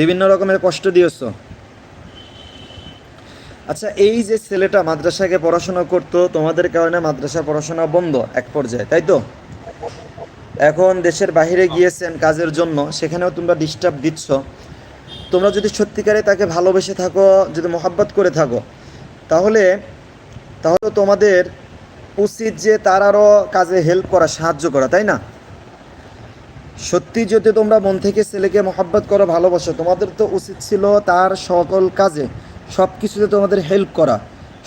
বিভিন্ন রকমের কষ্ট দিয়েছ। আচ্ছা এই যে ছেলেটা মাদ্রাসাকে পড়াশোনা করতো, তোমাদের কারণে মাদ্রাসা পড়াশোনা বন্ধ এক পর্যায়ে, তাই তো? এখন দেশের বাইরে গিয়েছেন কাজের জন্য, সেখানেও তোমরা ডিস্টার্ব দিচ্ছ। তোমরা যদি সত্যিকারে তাকে ভালোবেসে থাকো, যদি মোহাব্বত করে থাকো, তাহলে তাহলে তোমাদের উচিত যে তার আরও কাজে হেল্প করা, সাহায্য করা, তাই না? সত্যি যদি তোমরা মন থেকে ছেলেকে মোহাব্বত করো ভালোবাসো তোমাদের তো উচিত ছিল তার সকল কাজে সব কিছুতে তোমাদের হেল্প করা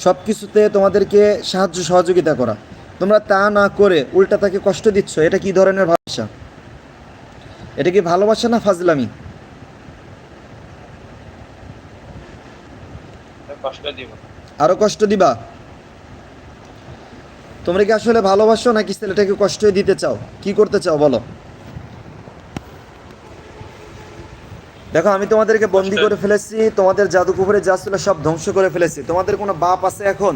সব কিছুতে তোমাদেরকে সাহায্য সহযোগিতা করা। তোমরা তা না করে উল্টা তাকে কষ্ট দিচ্ছ এটা কি ধরনের ভালোবাসা? এটা কি ভালোবাসা না ফাজলামি? আরও কষ্ট দিবা? তোমরা কি আসলে ভালোবাসো নাকি ছেলেটাকে কষ্ট দিতে চাও? কি করতে চাও বলো? দেখো আমি তোমাদেরকে বন্দি করে ফেলেছি তোমাদের জাদুকুপুরে যা ছিল সব ধ্বংস করে ফেলেছি। তোমাদের কোনো বাপ আছে এখন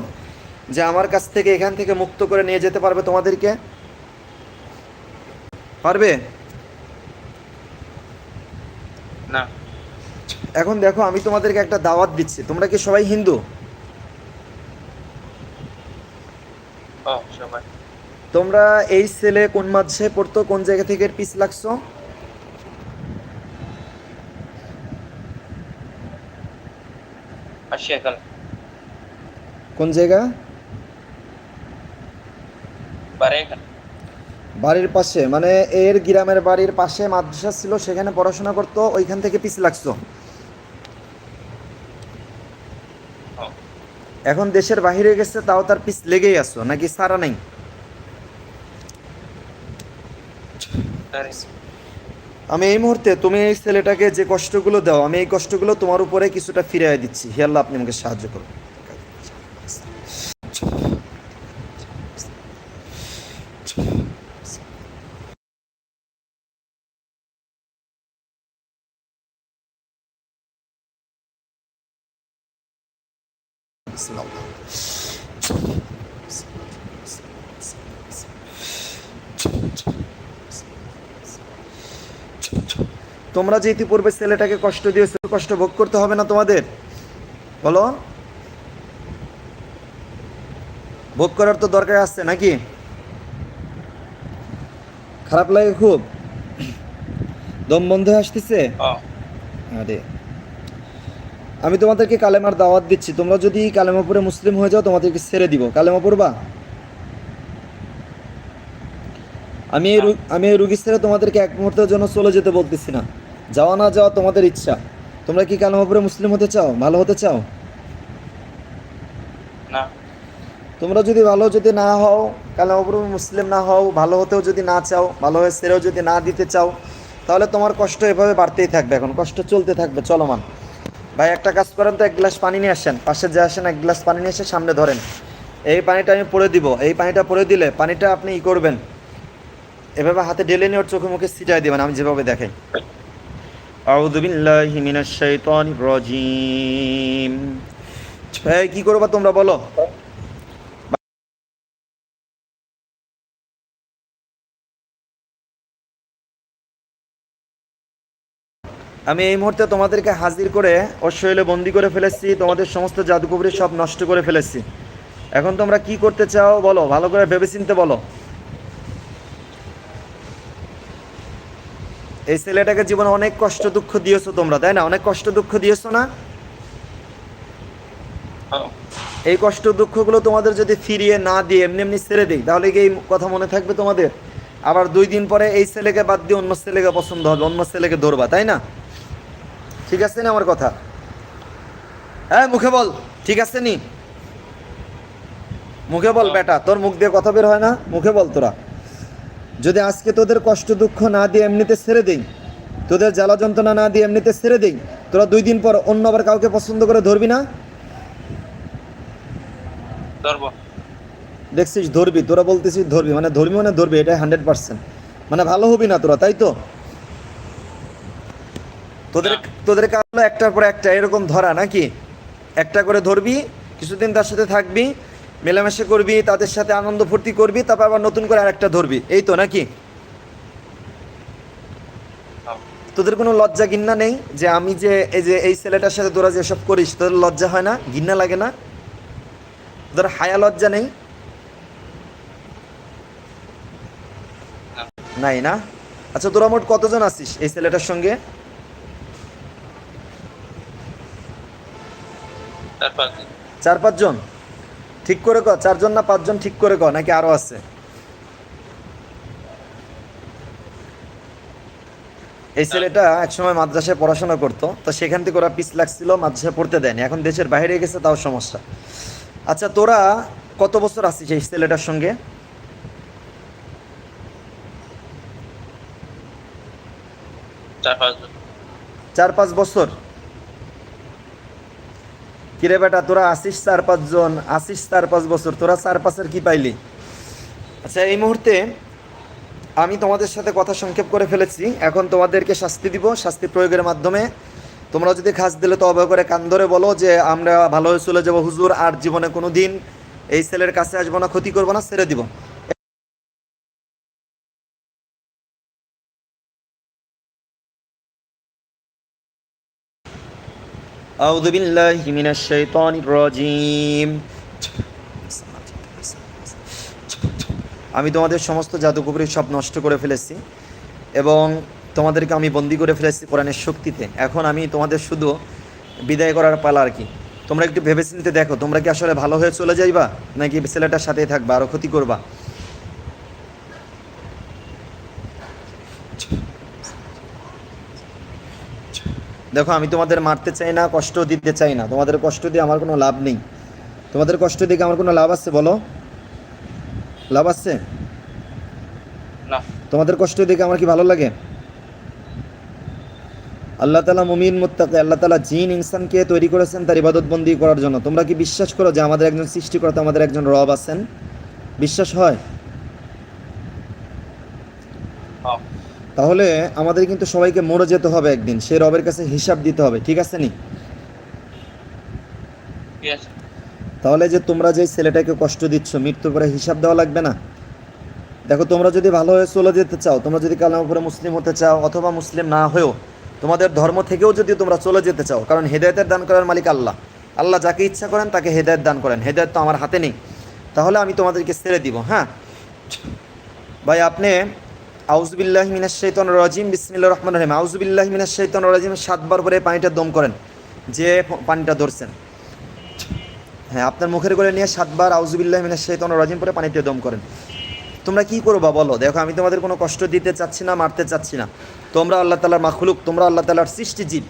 যে আমার কাছ থেকে এখান থেকে মুক্ত করে নিয়ে যেতে পারবে তোমাদেরকে? পারবে? না। এখন দেখো আমি তোমাদেরকে একটা দাওয়াত দিচ্ছি। তোমরা কি সবাই হিন্দু? তোমরা এই ছেলে কোন মাঝে পড়তো কোন জায়গা থেকে পিস লাগছো? আসিয়া কোন জায়গা? বাড়ির পাশে মানে এর গ্রামের বাড়ির পাশে মাদ্রাসা ছিল সেখানে পড়াশোনা করতো ওইখান থেকে লাগছো ও। এখন দেশের বাইরে গেছে তাও তার পিস লেগেই আসো নাকি সারা নাই? আমি এই মুহূর্তে তুমি এই ছেলেটাকে যে কষ্টগুলো দাও, আমি এই কষ্টগুলো তোমার উপরে কিছুটা ফিরিয়ে দিচ্ছি। হে আল্লাহ, আপনি আমাকে সাহায্য করুন। তোমরা যে ইতিপূর্বে ছেলেটাকে কষ্ট দিয়েছ কষ্ট ভোগ করতে হবে না তোমাদের? বলো। ভোগ করার তো দরকার আছে নাকি? খারাপ লাগে খুব। দম বন্ধ আসতেছে? আরে। আমি তোমাদেরকে কালেমার দাওয়াত দিচ্ছি। তোমরা যদি কালেমা পড়ে মুসলিম হয়ে যাও তোমাদেরকে ছেড়ে দিব। কালেমা পড়বা? আমি এই আমি এই রুগী ছেড়ে তোমাদেরকে এক মুহূর্তের জন্য চলে যেতে বলতেছি না। যাওয়া না যাওয়া তোমাদের ইচ্ছা। তোমরা কি কালেমা পড়ে মুসলিম হতে চাও? ভালো হতে চাও? না। তোমরা যদি ভালো যদি না হও কালেমা পড়ে মুসলিম না হও ভালো হতেও যদি না চাও ভালো হয়ে ছেড়েও যদি না দিতে চাও তাহলে তোমার কষ্ট এভাবে বাড়তেই থাকবে এখন। কষ্ট চলতে থাকবে চলমান। ভাই একটা কাজ করেন তো এক গ্লাস পানি নিয়ে আসেন। পাশে যে আসেন এক গ্লাস পানি নিয়ে এসে সামনে ধরেন। এই পানিটা আমি পরে দিব। এই পানিটা পরে দিলে পানিটা আপনি ই করবেন। এভাবে হাতে ঢেলে নিয়ে ওর চোখে মুখে ছিটাই দিবেন আমি যেভাবে দেখাই আউযু বিল্লাহি মিনাশ শাইতানির রাজিম। কি করবা তোমরা বলো? আমি এই মুহূর্তে তোমাদেরকে হাজির করে শৈলে বন্দি করে ফেলেছি, তোমাদের সমস্ত জাদুকবরি সব নষ্ট করে ফেলেছি। এখন তোমরা কি করতে চাও বলো? ভালো করে ভেবেচিন্তে বলো। এই ছেলেটাকে জীবনে অনেক কষ্ট দুঃখ দিয়েছ তোমরা তাই না? অনেক কষ্ট দুঃখ দিয়েছ না? এই কষ্ট দুঃখগুলো তোমাদের যদি ফিরিয়ে না দিয়ে এমনি এমনি ছেড়ে দিই তাহলে কি এই কথা মনে থাকবে তোমাদের? আবার দুই দিন পরে এই ছেলেকে বাদ দিয়ে অন্য ছেলেকে পছন্দ হবে অন্য ছেলেকে ধরবা তাই না? ঠিক আছে না আমার কথা? হ্যাঁ মুখে বল ঠিক আছে নি? মুখে বল বেটা তোর মুখ দিয়ে কথা বের হয় না? মুখে বল তোরা। যদি আজকে তোদের কষ্ট দুঃখ না দিয়ে এমনিতে ছেড়ে দেই তোদের জ্বালা যন্ত্রণা না দিয়ে এমনিতে ছেড়ে দেই তোরা দুই দিন পর অন্য আবার কাউকে পছন্দ করে ধরবি না? দেখছিস ধরবি তোরা বলতেছিস ধরবি মানে ধরবি মানে ধরবি এটা হান্ড্রেড পার্সেন্ট মানে ভালো হবি না তোরা তাই তো? তোদের তোদের কাজ একটার পর একটা এরকম ধরা নাকি? একটা করে ধরবি কিছুদিন তার সাথে থাকবি মেলামেশা করবি তাদের সাথে আনন্দ ফুর্তি করবি তারপর আবার নতুন করে আরেকটা ধরবি। এই তো নাকি? তোদের কোনো লজ্জা গিন্না নেই যে আমি যে এই যে এই ছেলেটার সাথে তোরা যেসব করিস তোদের লজ্জা হয় না? ঘিন্না লাগে না? তোদের হায়া লজ্জা নেই? নাই না? আচ্ছা তোরা মোট কতজন আছিস এই ছেলেটার সঙ্গে? চার পাঁচজন? ঠিক করে ক চারজন না পাঁচজন ঠিক করে ক নাকি আরও আছে? এই ছেলেটা একসময় মাদ্রাসায় পড়াশোনা করতো তো সেখান থেকে ওরা পিস লাগছিল মাদ্রাসায় পড়তে দেয়নি। এখন দেশের বাইরে গেছে তাও সমস্যা। আচ্ছা তোরা কত বছর আছিস এই ছেলেটার সঙ্গে? চার পাঁচ বছর? কিরে বেটা, তোরা আসিস চার পাঁচজন, আসিস চার পাঁচ বছর, তোরা চার পাঁচের কি পাইলি? আচ্ছা এই মুহূর্তে আমি তোমাদের সাথে কথা সংক্ষেপ করে ফেলেছি। এখন তোমাদেরকে শাস্তি দিব, শাস্তি প্রয়োগের মাধ্যমে। তোমরা যদি খাস দিলে তো অভয় করে কান ধরে বলো যে আমরা ভালো হয়ে চলে যাব। হুজুর, আর জীবনে কোনো দিন এই ছেলের কাছে আসব না, ক্ষতি করব না, ছেড়ে দিব। أعوذ بالله من الشيطان الرجيم আমি তোমাদের সমস্ত জাদুকবরী সব নষ্ট করে ফেলেছি এবং তোমাদেরকে আমি বন্দি করে ফেলেছি কোরআনের শক্তিতে এখন আমি তোমাদের শুধু বিদায় করার পালা আর কি তোমরা একটু ভেবেচিন্তে দেখো তোমরা কি আসলে ভালো হয়ে চলে যাইবা নাকি ছেলেটার সাথেই থাকবা আরও ক্ষতি করবা দেখো আমি তোমাদের মারতে চাই না কষ্ট দিতে চাই না। তোমাদের কষ্ট দিয়ে আমার কোনো লাভ নেই। তোমাদের কষ্ট দিয়ে আমার কোনো লাভ আছে বলো। লাভ আছে? না। তোমাদের কষ্ট দেখে আমার কি ভালো লাগে? আল্লাহ তালা মুমিন মুত্তাকে আল্লাহ তালা জিন ইনসানকে তৈরি করেছেন তার ইবাদতবন্দি করার জন্য। তোমরা কি বিশ্বাস করো যে আমাদের একজন সৃষ্টিকর্তা আমাদের একজন রব আছেন? বিশ্বাস হয় হ্যাঁ? তাহলে আমাদের কিন্তু সবাইকে মরে যেতে হবে একদিন। সে রবের কাছে হিসাব দিতে হবে ঠিক আছে নি? তাহলে যে তোমরা যে ছেলেটাকে কষ্ট দিচ্ছ মৃত্যুর পরে হিসাব দেওয়া লাগবে না? দেখো তোমরা যদি ভালো হয়ে চলে যেতে চাও তোমরা যদি কালাম করে মুসলিম হতে চাও অথবা মুসলিম না হয়েও তোমাদের ধর্ম থেকেও যদি তোমরা চলে যেতে চাও কারণ হেদায়তের দান করার মালিক আল্লাহ। আল্লাহ যাকে ইচ্ছা করেন তাকে হেদায়ত দান করেন হেদায়ত তো আমার হাতে নেই। তাহলে আমি তোমাদেরকে ছেড়ে দিব হ্যাঁ? ভাই আপনি আউজবিল্লাহ মিনাশ শৈতন রাজিম বিসমিল্লা রহমান রহিম। আউজবিল্লাহ মিনাশ শৈতন রাজিম, সাতবার করে পানিটা দম করেন, যে পানিটা ধরছেন। হ্যাঁ আপনার মুখের করে নিয়ে সাতবার আউজুবিল্লাহ মিনাশ শাইতানির রাজিম পরে পানিতে দম করেন। তোমরা কি করবা বলো? দেখো, আমি তোমাদের কোনো কষ্ট দিতে চাচ্ছি না, মারতে চাচ্ছি না। তোমরা আল্লাহ তালার মাখলুক, তোমরা আল্লাহ তালার সৃষ্টি জীব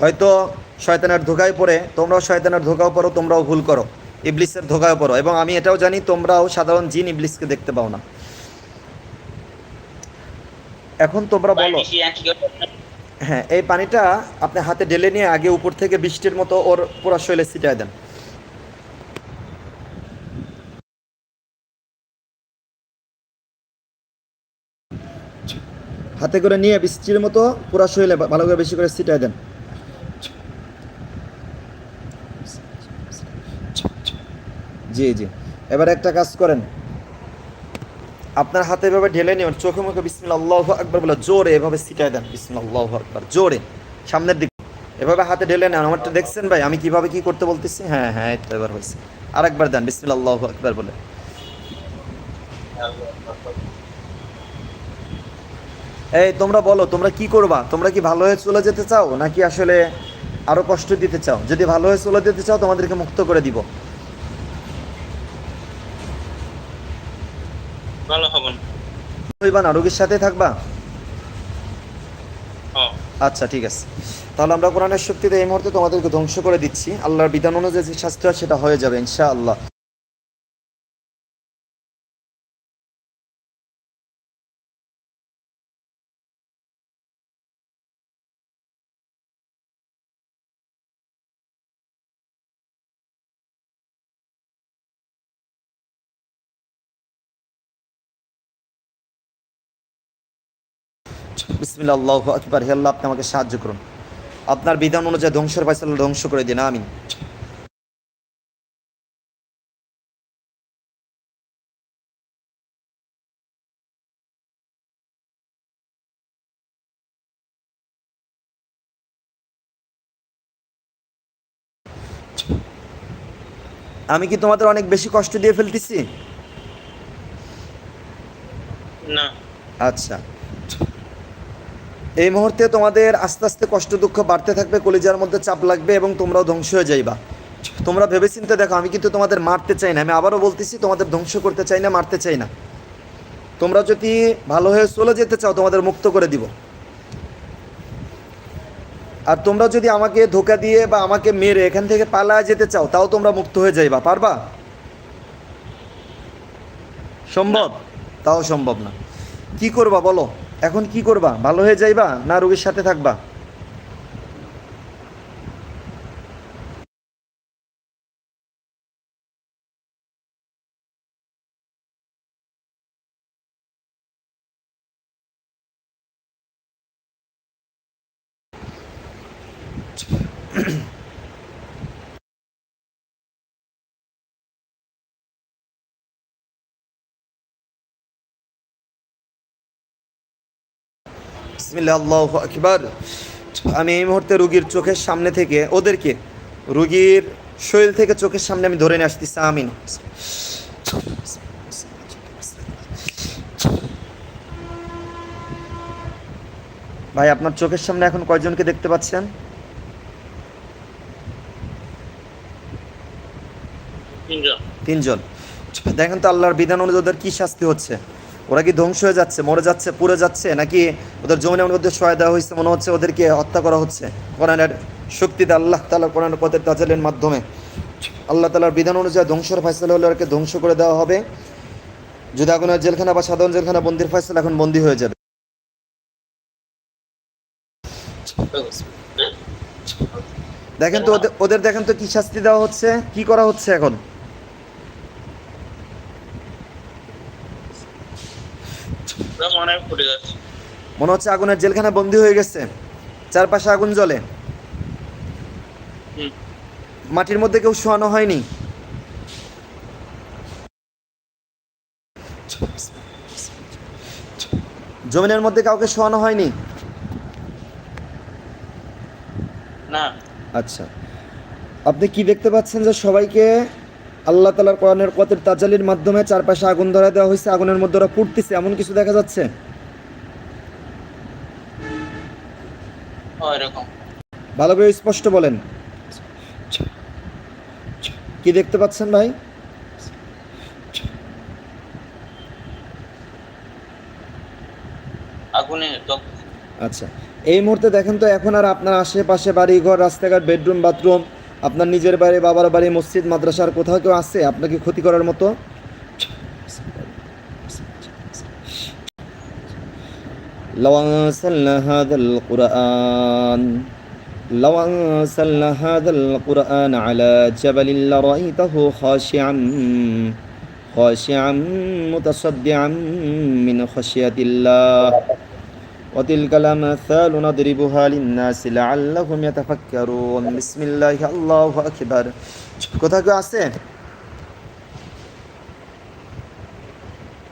হয়তো শয়তানের ধোকায় পড়ে, তোমরাও শয়তানের ধোকাও পড়ো, তোমরাও ভুল করো। ইবলিসের ধোকায় পড়ো। এবং আমি এটাও জানি, তোমরাও সাধারণ জিন ইবলিসকে দেখতে পাও না। এখন তোমরা বলো। হ্যাঁ এই পানিটা আপনি হাতে ঢেলে নিয়ে আগে উপর থেকে বৃষ্টির মতো ওর পুরো শৈলে ছিটায় দেন। হাতে করে নিয়ে বৃষ্টির মতো পুরা শৈলে ভালো করে বেশি করে ছিটায় দেন। জি জি। এবার একটা কাজ করেন। আপনার হাতে এভাবে ঢেলে নিন চোখে মুখে বিসমিল্লা আল্লাহ আকবর বলে জোরে এভাবে ছিটায় দেন বিসমিল্লা আল্লাহ আকবর, জোরে। সামনের দিকে এভাবে হাতে ঢেলে নেন, আমারটা দেখছেন ভাই, আমি কীভাবে কি করতে বলতেছি? হ্যাঁ হ্যাঁ তো এবার হয়েছে। আরেকবার দেন বিসমিল্লা আল্লাহ আকবর বলে। এই, তোমরা বলো, তোমরা কি করবা? তোমরা কি ভালো হয়ে চলে যেতে চাও? নাকি আসলে আরও কষ্ট দিতে চাও? যদি ভালো হয়ে চলে যেতে চাও, তোমাদেরকে মুক্ত করে দিব ভালো হব না হইবা না রোগীর সাথে থাকবা? হ্যাঁ। আচ্ছা ঠিক আছে। তাহলে আমরা কোরআনের শক্তিতে এই মুহূর্তে তোমাদেরকে ধ্বংস করে দিচ্ছি। আল্লাহর বিধান অনুযায়ী যে শাস্তি হয় সেটা হয়ে যাবে ইনশাআল্লাহ। আকবর হে আল্লাহ আপনি আমাকে সাহায্য করুন। আপনার বিধান অনুযায়ী ধ্বংসের পাইসাল ধ্বংস করে দিন আমিন। আমি কি তোমাদের অনেক বেশি কষ্ট দিয়ে ফেলতেছি? না। আচ্ছা। এই মুহূর্তে তোমাদের আস্তে আস্তে কষ্ট, দুঃখ বাড়তে থাকবে, কলিজার মধ্যে চাপ লাগবে এবং তোমরাও ধ্বংস হয়ে যাইবা। তোমরা ভেবেচিন্তে দেখো, আমি কিন্তু তোমাদের মারতে চাই না, আমি আবারও বলতেছি, তোমাদের ধ্বংস করতে চাই না, মারতে চাই না। তোমরা যদি ভালো হয়ে চলে যেতে চাও, তোমাদের মুক্ত করে দিব। আর তোমরা যদি আমাকে ধোকা দিয়ে বা আমাকে মেরে এখান থেকে পালায় যেতে চাও, তাও তোমরা মুক্ত হয়ে যাইবা, পারবা? সম্ভব? তাও সম্ভব না। কি করবা বলো? এখন কি করবা? ভালো হয়ে যাইবা না রোগীর সাথে থাকবা? বিসমিল্লাহ আল্লাহ আকবার। আমি এই মুহূর্তে রুগীর চোখের সামনে থেকে ওদেরকে রুগীর শরীর থেকে চোখের সামনে আমি ধরে নিয়ে আসতেছি আমিন। ভাই আপনার চোখের সামনে এখন কয়জনকে দেখতে পাচ্ছেন? তিনজন। তিনজন। দেখেন তো আল্লাহর বিধান অনুযায়ী ওদের কি শাস্তি হচ্ছে? ওরা কি ধ্বংস হয়ে যাচ্ছে, মরে যাচ্ছে, পুড়ে যাচ্ছে, নাকি ওদের যমুনের মধ্যে সহায় দেওয়া হয়েছে, মনে হচ্ছে ওদেরকে হত্যা করা হচ্ছে? কোরআনের শক্তিতে আল্লাহ তালা কোরআনের পথের তাজালের মাধ্যমে। আল্লাহ তালার বিধান অনুযায়ী ধ্বংসের ফয়সলা হলে ওদেরকে ধ্বংস করে দেওয়া হবে। যদি আগুনের জেলখানা বা সাধারণ জেলখানা বন্দির ফয়সলা এখন বন্দি হয়ে যাবে। দেখেন তো ওদের দেখেন তো কি শাস্তি দেওয়া হচ্ছে, কি করা হচ্ছে এখন? মনে হচ্ছে আগুনের জেলখানা বন্দি হয়ে গেছে। চারপাশে আগুন জ্বলে। মাটির মধ্যে কেউ শোয়ানো হয়নি। জমিনের মধ্যে কাউকে শোয়ানো হয়নি? না। আচ্ছা। আপনি কি দেখতে পাচ্ছেন যে সবাইকে আল্লাহ তালার কোরআনের কতের তাজালির মাধ্যমে চারপাশে আগুন ধরা দেওয়া হয়েছে আগুনের মধ্যে ওরা পুড়তেছে এমন কিছু দেখা যাচ্ছে? ও এরকম। ভালো করে স্পষ্ট বলেন। কি দেখতে পাচ্ছেন ভাই? আচ্ছা এই মুহূর্তে দেখেন তো এখন আর আপনার আশেপাশে বাড়ি ঘর রাস্তাঘাট বেডরুম বাথরুম আপনার নিজের বাড়ি বাবার বাড়ি মসজিদ মাদ্রাসার কোথাও কেউ আছে আপনাকে ক্ষতি করার মতো لو أنزلنا هذا القرآن لو أنزلنا هذا القرآن على جبل لرأيته خاشعا خاشعا متصدعا من خشية الله وتلك الأمثال نضربها للناس لعلهم يتفكرون بسم الله الله أكبر কোথাও কেউ আছে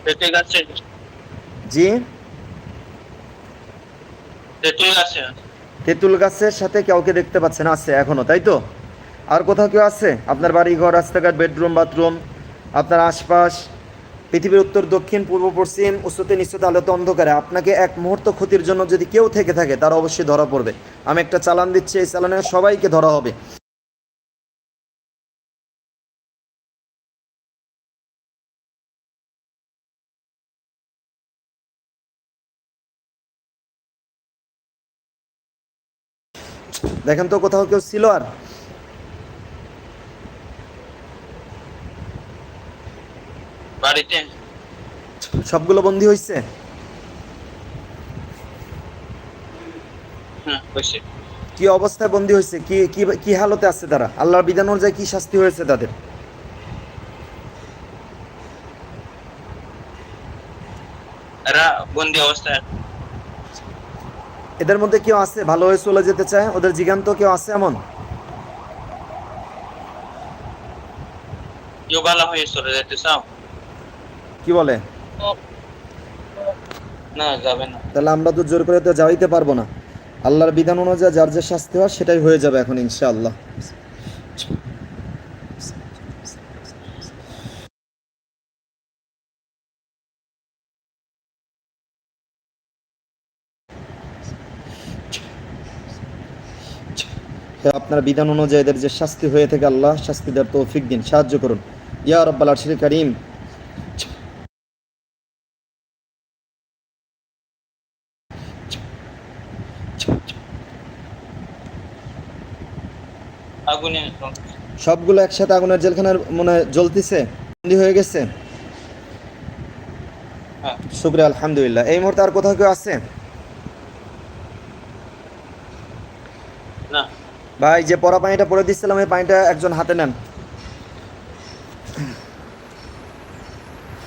তেঁতুল গাছে জি তেঁতুল গাছে তেঁতুল গাছের সাথে কাউকে দেখতে পাচ্ছেন আছে এখনো তাই তো আর কোথাও কেউ আছে আপনার বাড়ি ঘর রাস্তাঘাট বেডরুম বাথরুম আপনার আশপাশ পৃথিবীর উত্তর, দক্ষিণ, পূর্ব, পশ্চিম, উচ্চতে নিশ্চতে আলোতে, অন্ধকারে। আপনাকে এক মুহূর্ত ক্ষতির জন্য যদি কেউ থেকে থাকে, তারা অবশ্যই ধরা পড়বে। আমি একটা চালান দিচ্ছি, এই চালানে সবাইকে ধরা হবে। দেখেন তো কোথাও কেউ ছিল আর? বাড়িতে? সবগুলো বন্দি হয়েছে কি অবস্থায় বন্দি হয়েছে কি কি কি হালতে আছে তারা? আল্লাহর বিধান অনুযায়ী কি শাস্তি হয়েছে তাদের? অবস্থায় এদের মধ্যে কেউ আছে ভালো হয়ে চলে যেতে চায়? ওদের জিগান্ত কেউ আছে এমন? কেউ ভালো হয়ে চলে যেতে চাও? কি বলে? তাহলে আমরা তো জোর করে তো যাইতে পারব না। আল্লাহর বিধান অনুযায়ী যার যে শাস্তি হয় সেটাই হয়ে যাবে এখন ইনশাআল্লাহ। আপনার বিধান অনুযায়ীদের যে শাস্তি হয়ে থাকে আল্লাহ শাস্তি দেওয়ার তৌফিক দিন সাহায্য করুন। ইয়া রব্বাল আশির করিম। আগুনে সবগুলো একসাথে আগুনের জেলখানার মনে জ্বলতেছে বন্দি হয়ে গেছে? হ্যাঁ। শুক্রিয়া আলহামদুলিল্লাহ। এই মুহূর্তে আর কোথাও কেউ আছে? না। ভাই যে পরা পানিটা পরে দিচ্ছিলাম এই পানিটা একজন হাতে নেন।